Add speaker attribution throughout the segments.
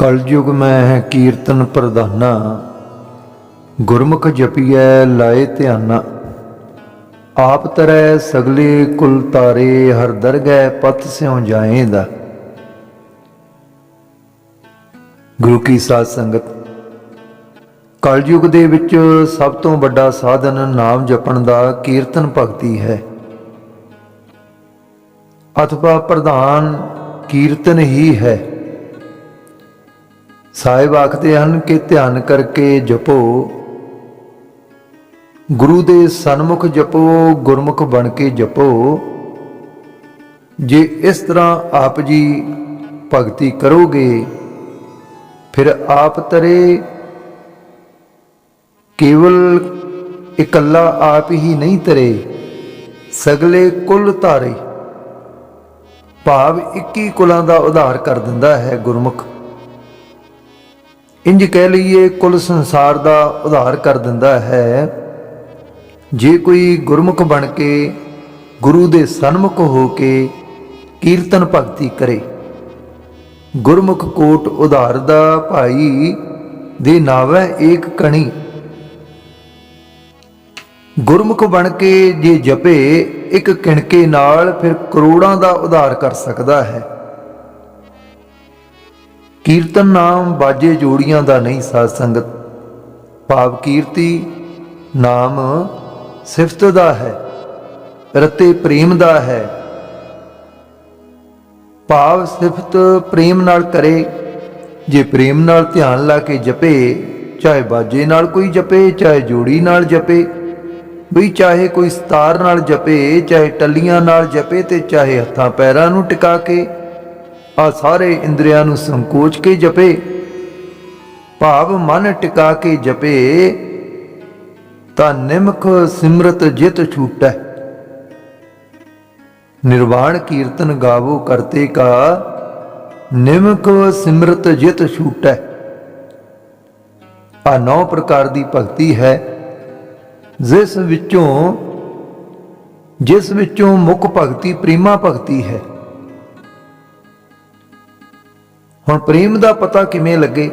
Speaker 1: ਕਲਯੁਗ ਮੈਂ ਕੀਰਤਨ ਪ੍ਰਧਾਨਾ, ਗੁਰਮੁਖ ਜਪੀਐ ਲਾਏ ਧਿਆਨਾ। ਆਪ ਤਰੈ ਸਗਲੇ ਕੁਲ ਤਾਰੇ, ਹਰ ਦਰਗਹਿ ਪਤ ਸਿਉ ਜਾਏਂਦਾ। ਗੁਰੂ ਕੀ ਸਾਧ ਸੰਗਤ, ਕਲਯੁਗ ਦੇ ਵਿੱਚ ਸਭ ਤੋਂ ਵੱਡਾ ਸਾਧਨ ਨਾਮ ਜਪਣ ਦਾ ਕੀਰਤਨ ਭਗਤੀ ਹੈ। ਅਥਵਾ ਪ੍ਰਧਾਨ ਕੀਰਤਨ ਹੀ ਹੈ। ਸਾਹਿਬ ਆਖਦੇ ਹਨ ਕਿ ਧਿਆਨ ਕਰਕੇ ਜਪੋ। ਗੁਰੂ ਦੇ ਸਨਮੁਖ ਜਪੋ, ਗੁਰਮੁਖ ਬਣ ਕੇ ਜਪੋ। ਜੇ ਇਸ ਤਰ੍ਹਾਂ ਆਪ ਜੀ ਭਗਤੀ ਕਰੋਗੇ, ਫਿਰ ਆਪ ਤਰੇ ਕੇਵਲ ਇਕੱਲਾ ਆਪ ਹੀ ਨਹੀਂ ਤਰੇ, ਸਗਲੇ ਕੁੱਲ ਧਾਰੇ। ਭਾਵ 21 ਕੁਲਾਂ ਦਾ ਉਧਾਰ ਕਰ ਦਿੰਦਾ ਹੈ ਗੁਰਮੁਖ। ਇੰਜ ਕਹਿ ਲਈਏ ਕੁੱਲ ਸੰਸਾਰ ਦਾ ਉਧਾਰ ਕਰ ਦਿੰਦਾ ਹੈ। ਜੇ ਕੋਈ ਗੁਰਮੁਖ ਬਣ ਕੇ ਗੁਰੂ ਦੇ ਸਨਮੁਖ ਹੋ ਕੇ ਕੀਰਤਨ ਭਗਤੀ ਕਰੇ, ਗੁਰਮੁਖ ਕੋਟ ਉਧਾਰ ਦਾ ਭਾਈ ਦੇ ਨਾਵੈ ਏਕ ਕਣੀ। ਗੁਰਮੁਖ ਬਣ ਕੇ ਜੇ ਜਪੇ ਇੱਕ ਕਿਣਕੇ ਨਾਲ ਫਿਰ ਕਰੋੜਾਂ ਦਾ ਉਧਾਰ ਕਰ ਸਕਦਾ ਹੈ। ਕੀਰਤਨ ਨਾਮ ਬਾਜੇ ਜੋੜੀਆਂ ਦਾ ਨਹੀਂ ਸਾਧ ਸੰਗਤ। ਭਾਵ ਕੀਰਤੀ ਨਾਮ ਸਿਫਤ ਦਾ ਹੈ, ਰਤੇ ਪ੍ਰੇਮ ਦਾ ਹੈ। ਭਾਵ ਸਿਫਤ ਪ੍ਰੇਮ ਨਾਲ ਕਰੇ, ਜੇ ਪ੍ਰੇਮ ਨਾਲ ਧਿਆਨ ਲਾ ਕੇ ਜਪੇ, ਚਾਹੇ ਬਾਜੇ ਨਾਲ ਕੋਈ ਜਪੇ, ਚਾਹੇ ਜੋੜੀ ਨਾਲ ਜਪੇ ਵੀ ਚਾਹੇ ਕੋਈ ਸਤਾਰ ਨਾਲ ਜਪੇ, ਚਾਹੇ ਟੱਲੀਆਂ ਨਾਲ ਜਪੇ ਤੇ ਚਾਹੇ ਹੱਥਾਂ ਪੈਰਾਂ ਨੂੰ ਟਿਕਾ ਕੇ ਆ ਸਾਰੇ ਇੰਦਰੀਆਂ ਨੂੰ ਸੰਕੋਚ ਕੇ ਜਪੇ, ਭਾਵ ਮਨ ਟਿਕਾ ਕੇ ਜਪੇ, ਤਾਂ ਨਿਮਖ ਸਿਮਰਤ ਜਿਤ ਛੂਟੈ। ਨਿਰਵਾਣ ਕੀਰਤਨ ਗਾਵੋ ਕਰਤੇ ਕਾ, ਨਿਮਖ ਸਿਮਰਤ ਜਿਤ ਛੂਟੈ। ਆ ਨੌ ਪ੍ਰਕਾਰ ਦੀ ਭਗਤੀ ਹੈ, ਜਿਸ ਵਿੱਚੋਂ ਜਿਸ ਵਿੱਚੋਂ ਮੁੱਖ ਭਗਤੀ ਪ੍ਰੀਮਾ ਭਗਤੀ ਹੈ। ਹੁਣ ਪ੍ਰੇਮ ਦਾ ਪਤਾ ਕਿਵੇਂ ਲੱਗੇ?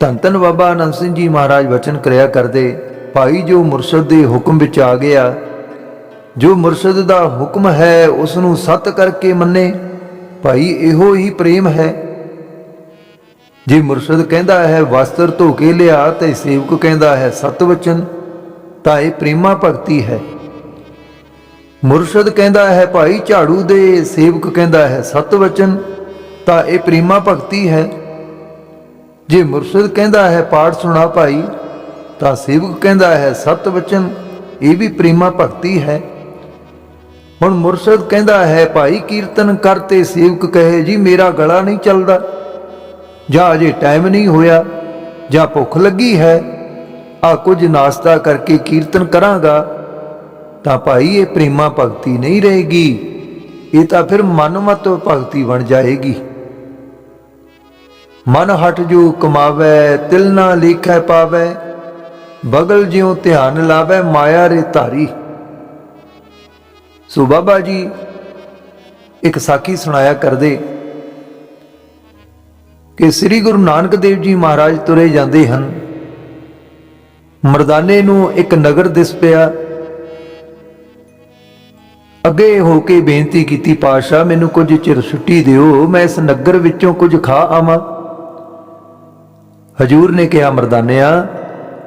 Speaker 1: ਧੰਨ ਧੰਨ ਬਾਬਾ ਅਨੰਦ ਸਿੰਘ ਜੀ ਮਹਾਰਾਜ ਵਚਨ ਕਰਿਆ ਕਰਦੇ, ਭਾਈ ਜੋ ਮੁਰਸ਼ਦ ਦੇ ਹੁਕਮ ਵਿੱਚ ਆ ਗਿਆ, ਜੋ ਮੁਰਸ਼ਦ ਦਾ ਹੁਕਮ ਹੈ ਉਸ ਨੂੰ ਸਤ ਕਰਕੇ ਮੰਨੇ, ਭਾਈ ਇਹੋ ਹੀ ਪ੍ਰੇਮ ਹੈ। ਜੇ ਮੁਰਸ਼ਦ ਕਹਿੰਦਾ ਹੈ ਵਸਤਰ ਧੋ ਕੇ ਲਿਆ ਤੇ ਸੇਵਕ ਕਹਿੰਦਾ ਹੈ ਸਤ ਵਚਨ, ਤਾਂ ਇਹ ਪ੍ਰੇਮਾ ਭਗਤੀ ਹੈ। ਮੁਰਸ਼ਦ ਕਹਿੰਦਾ ਹੈ, ਭਾਈ ਝਾੜੂ ਦੇ ਸੇਵਕ ਕਹਿੰਦਾ ਹੈ, ਸਤ ਵਚਨ, ਤਾਂ ਇਹ ਪ੍ਰੀਮਾ ਭਗਤੀ ਹੈ। ਜੇ ਮੁਰਸ਼ਦ ਕਹਿੰਦਾ ਹੈ, ਪਾਠ ਸੁਣਾ ਭਾਈ, ਤਾਂ ਸੇਵਕ ਕਹਿੰਦਾ ਹੈ, ਸਤ ਵਚਨ, ਇਹ ਵੀ ਪ੍ਰੀਮਾ ਭਗਤੀ ਹੈ। ਹੁਣ ਮੁਰਸ਼ਦ ਕਹਿੰਦਾ ਹੈ, ਭਾਈ ਕੀਰਤਨ ਕਰ ਤੇ ਸੇਵਕ ਕਹੇ, ਜੀ ਮੇਰਾ ਗਲਾ ਨਹੀਂ ਚੱਲਦਾ, ਜਾਂ ਅਜੇ ਟਾਈਮ ਨਹੀਂ ਹੋਇਆ, ਜਾਂ ਭੁੱਖ ਲੱਗੀ ਹੈ, ਆ ਕੁਝ ਨਾਸਤਾ ਕਰਕੇ ਕੀਰਤਨ ਕਰਾਂਗਾ ਤਾਂ ਭਾਈ ਇਹ ਪ੍ਰੇਮਾ ਭਗਤੀ ਨਹੀਂ ਰਹੇਗੀ। ਇਹ ਤਾਂ ਫਿਰ ਮਨਮਤ ਭਗਤੀ ਬਣ ਜਾਏਗੀ। ਮਨ ਹਟ ਜੂ ਕਮਾਵੇ, ਤਿਲ ਨਾ ਲੇਖੈ ਪਾਵੇ, ਬਗਲ ਜਿਉ ਧਿਆਨ ਲਾਵੇ ਮਾਇਆ ਰੇ ਧਾਰੀ। ਸੋ ਬਾਬਾ ਜੀ, ਇੱਕ ਸਾਖੀ ਸੁਣਾਇਆ ਕਰਦੇ ਕਿ ਸ੍ਰੀ ਗੁਰੂ ਨਾਨਕ ਦੇਵ ਜੀ ਮਹਾਰਾਜ ਤੁਰੇ ਜਾਂਦੇ ਹਨ। ਮਰਦਾਨੇ ਨੂੰ ਇੱਕ ਨਗਰ ਦਿਸ ਪਿਆ। ਅੱਗੇ ਹੋ ਕੇ ਬੇਨਤੀ ਕੀਤੀ, ਪਾਤਸ਼ਾਹ, ਮੈਨੂੰ ਕੁਝ ਚਿਰ ਛੁੱਟੀ ਦਿਓ, ਮੈਂ ਇਸ ਨਗਰ ਵਿੱਚੋਂ ਕੁਝ ਖਾ ਆਵਾਂ। ਹਜੂਰ ਨੇ ਕਿਹਾ, ਮਰਦਾਨਿਆ,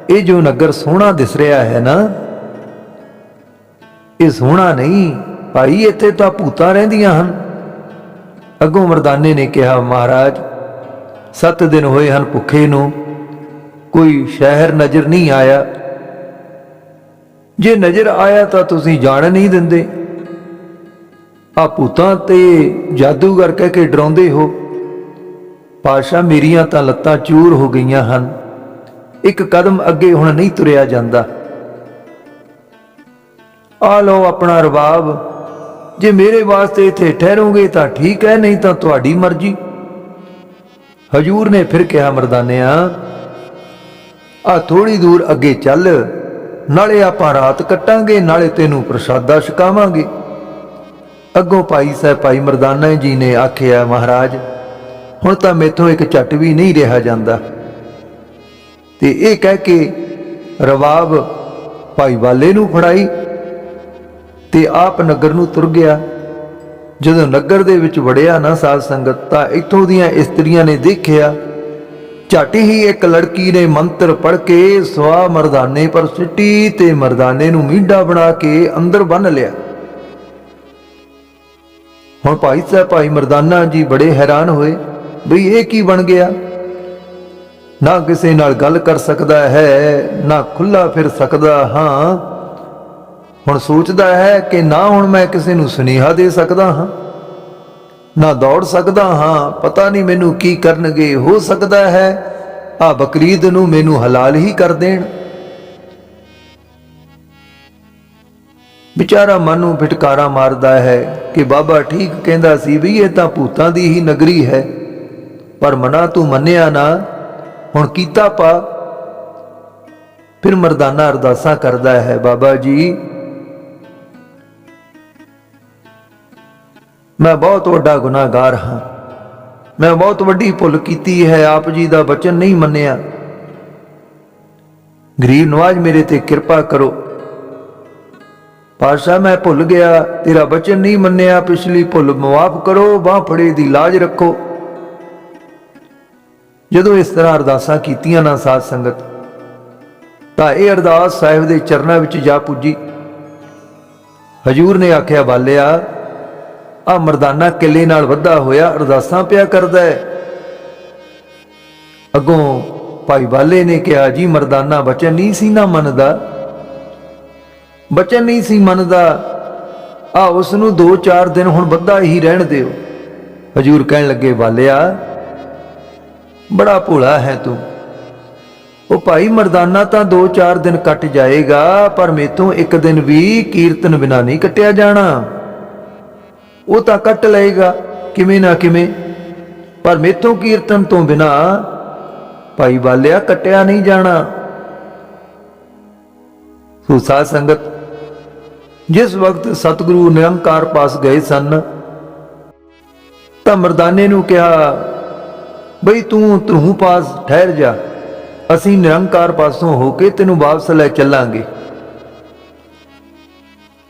Speaker 1: ਇਹ ਜੋ ਨਗਰ ਸੋਹਣਾ ਦਿਸ ਰਿਹਾ ਹੈ ਨਾ, ਇਹ ਸੋਹਣਾ ਨਹੀਂ, ਭਾਈ, ਇੱਥੇ ਤਾਂ ਭੂਤਾਂ ਰਹਿੰਦੀਆਂ ਹਨ। ਅੱਗੋਂ ਮਰਦਾਨੇ ਨੇ ਕਿਹਾ, ਮਹਾਰਾਜ, ਸੱਤ ਦਿਨ ਹੋਏ ਹਨ ਭੁੱਖੇ ਨੂੰ, ਕੋਈ ਸ਼ਹਿਰ ਨਜ਼ਰ ਨਹੀਂ ਆਇਆ। ਜੇ ਨਜ਼ਰ ਆਇਆ ਤਾਂ ਤੁਸੀਂ ਜਾਣ ਨਹੀਂ ਦਿੰਦੇ। ਆ ਭੂਤਾਂ ਤੇ ਜਾਦੂਗਰ ਕਹਿ ਕੇ ਡਰਾਉਂਦੇ ਹੋ। ਪਾਸ਼ਾ ਮੇਰੀਆਂ ਤਾਂ ਲੱਤਾਂ ਚੂਰ ਹੋ ਗਈਆਂ ਹਨ। ਇੱਕ ਕਦਮ ਅੱਗੇ ਹੁਣ ਨਹੀਂ ਤੁਰਿਆ ਜਾਂਦਾ। ਆ ਲਓ ਆਪਣਾ ਰਬਾਬ, ਜੇ ਮੇਰੇ ਵਾਸਤੇ ਇੱਥੇ ਠਹਿਰੋਗੇ ਤਾਂ ਠੀਕ ਹੈ, ਨਹੀਂ ਤਾਂ ਤੁਹਾਡੀ ਮਰਜ਼ੀ। ਹਜੂਰ ਨੇ ਫਿਰ ਕਿਹਾ, ਮਰਦਾਨਿਆ, ਆ ਥੋੜੀ ਦੂਰ ਅੱਗੇ ਚੱਲ, ਨਾਲੇ ਆਪਾਂ ਰਾਤ ਕੱਟਾਂਗੇ, ਨਾਲੇ ਤੈਨੂੰ ਪ੍ਰਸ਼ਾਦਾ ਛਕਾਵਾਂਗੇ। ਅੱਗੋਂ ਭਾਈ ਸਾਹਿਬ ਭਾਈ ਮਰਦਾਨਾ ਜੀ ਨੇ ਆਖਿਆ, ਮਹਾਰਾਜ, ਹੁਣ ਤਾਂ ਮੇਥੋਂ ਇੱਕ ਝੱਟ ਵੀ ਨਹੀਂ ਰਿਹਾ ਜਾਂਦਾ। ਤੇ ਇਹ ਕਹਿ ਕੇ ਰਵਾਬ ਭਾਈ ਵਾਲੇ ਨੂੰ ਫੜਾਈ ਤੇ ਆਪ ਨਗਰ ਨੂੰ ਤੁਰ ਗਿਆ। ਜਦੋਂ ਨਗਰ ਦੇ ਵਿੱਚ ਵੜਿਆ ਨਾ ਸਾਧ ਸੰਗਤ, ਤਾਂ ਇੱਥੋਂ ਦੀਆਂ ਇਸਤਰੀਆਂ ਨੇ ਦੇਖਿਆ, ਝੱਟ ਹੀ ਇੱਕ ਲੜਕੀ ਨੇ ਮੰਤਰ ਪੜ ਕੇ ਸਵਾ ਮਰਦਾਨੇ ਪਰ ਸਿੱਟੀ ਤੇ ਮਰਦਾਨੇ ਨੂੰ ਮੀਂਡਾ ਬਣਾ ਕੇ ਅੰਦਰ ਬੰਨ ਲਿਆ। ਹੁਣ ਭਾਈ ਸਾਹਿਬ, ਭਾਈ ਮਰਦਾਨਾ ਜੀ ਬੜੇ ਹੈਰਾਨ ਹੋਏ ਬਈ ਇਹ ਕੀ ਬਣ ਗਿਆ? ਨਾ ਕਿਸੇ ਨਾਲ ਗੱਲ ਕਰ ਸਕਦਾ ਹੈ, ਨਾ ਖੁੱਲਾ ਫਿਰ ਸਕਦਾ ਹਾਂ। ਹੁਣ ਸੋਚਦਾ ਹੈ ਕਿ ਨਾ ਹੁਣ ਮੈਂ ਕਿਸੇ ਨੂੰ ਸੁਨੇਹਾ ਦੇ ਸਕਦਾ ਹਾਂ, ਨਾ ਦੌੜ ਸਕਦਾ ਹਾਂ, ਪਤਾ ਨਹੀਂ ਮੈਨੂੰ ਕੀ ਕਰਨਗੇ। ਹੋ ਸਕਦਾ ਹੈ ਆ ਬਕਰੀਦ ਨੂੰ ਮੈਨੂੰ ਹਲਾਲ ਹੀ ਕਰ ਦੇਣ। ਵਿਚਾਰਾ ਮਨ ਨੂੰ ਫਟਕਾਰਾ ਮਾਰਦਾ ਹੈ ਕਿ ਬਾਬਾ ਠੀਕ ਕਹਿੰਦਾ ਸੀ ਵੀ ਇਹ ਤਾਂ ਭੂਤਾਂ ਦੀ ਹੀ ਨਗਰੀ ਹੈ। ਪਰ ਮਨਾ ਤੂੰ ਮੰਨਿਆ ਨਾ, ਹੁਣ ਕੀਤਾ ਪਾ। ਫਿਰ ਮਰਦਾਨਾ ਅਰਦਾਸਾਂ ਕਰਦਾ ਹੈ ਬਾਬਾ ਜੀ। ਮੈਂ ਬਹੁਤ ਵੱਡਾ ਗੁਨਾਹਗਾਰ ਹਾਂ। ਮੈਂ ਬਹੁਤ ਵੱਡੀ ਭੁੱਲ ਕੀਤੀ ਹੈ, ਆਪ ਜੀ ਦਾ ਬਚਨ ਨਹੀਂ ਮੰਨਿਆ। ਗਰੀਬ ਨਵਾਜ ਮੇਰੇ ਤੇ ਕਿਰਪਾ ਕਰੋ। ਪਾਸ਼ਾ ਮੈਂ ਭੁੱਲ ਗਿਆ, ਤੇਰਾ ਬਚਨ ਨਹੀਂ ਮੰਨਿਆ, ਪਿਛਲੀ ਭੁੱਲ ਮਾਫ ਕਰੋ, ਬਾਹ ਫੜੇ ਦੀ ਲਾਜ ਰੱਖੋ। ਜਦੋਂ ਇਸ ਤਰ੍ਹਾਂ ਅਰਦਾਸਾਂ ਕੀਤੀਆਂ ਨਾ ਸਾਧ ਸੰਗਤ, ਤਾਂ ਇਹ ਅਰਦਾਸ ਸਾਹਿਬ ਦੇ ਚਰਨਾਂ ਵਿੱਚ ਜਾ ਪੁੱਜੀ। ਹਜੂਰ ਨੇ ਆਖਿਆ, ਬਾਲਿਆ, ਆ ਮਰਦਾਨਾ ਕਿਲੇ ਨਾਲ ਵੱਧਾ ਹੋਇਆ, ਅਰਦਾਸਾਂ ਪਿਆ ਕਰਦਾ ਹੈ। ਅੱਗੋਂ ਭਾਈ ਬਾਲੇ ਨੇ ਕਿਹਾ, ਜੀ, ਮਰਦਾਨਾ ਬਚਨ ਨਹੀਂ ਸੀ ਨਾ ਮੰਨਦਾ। ਬਚਨ ਨਹੀਂ ਸੀ ਮੰਨਦਾ। ਆ ਉਸ ਨੂੰ 2-4 ਦਿਨ ਹੁਣ ਵੱਧਾ ਹੀ ਰਹਿਣ ਦਿਓ। ਹਜੂਰ ਕਹਿਣ ਲੱਗੇ, ਵਾਲਿਆ, ਬੜਾ ਭੋਲਾ ਹੈ ਤੂੰ। ਉਹ ਭਾਈ, ਮਰਦਾਨਾ ਤਾਂ 2-4 ਦਿਨ ਕੱਟ ਜਾਏਗਾ, ਪਰ ਮੇਤੋਂ ਇੱਕ ਦਿਨ ਵੀ ਕੀਰਤਨ ਬਿਨਾ ਨਹੀਂ ਕੱਟਿਆ ਜਾਣਾ। ਉਹ ਤਾਂ ਕੱਟ ਲਏਗਾ, ਕਿਵੇਂ ਨਾ ਕਿਵੇਂ। ਪਰ ਮੇਥੋਂ ਕੀਰਤਨ ਤੋਂ ਬਿਨਾ ਭਾਈ, ਵਾਲਿਆ, ਕੱਟਿਆ ਨਹੀਂ ਜਾਣਾ। ਸੋ ਸਾਧ ਸੰਗਤ ਜਿਸ ਵਕਤ ਸਤਿਗੁਰੂ ਨਿਰੰਕਾਰ ਪਾਸ ਗਏ ਸਨ, ਤਾਂ ਮਰਦਾਨੇ ਨੂੰ ਕਿਹਾ, ਬਈ ਤੂੰ ਤੂੰ ਪਾਸ ਠਹਿਰ ਜਾ, ਅਸੀਂ ਨਿਰੰਕਾਰ ਪਾਸੋਂ ਹੋ ਕੇ ਤੈਨੂੰ ਵਾਪਸ ਲੈ ਚੱਲਾਂਗੇ।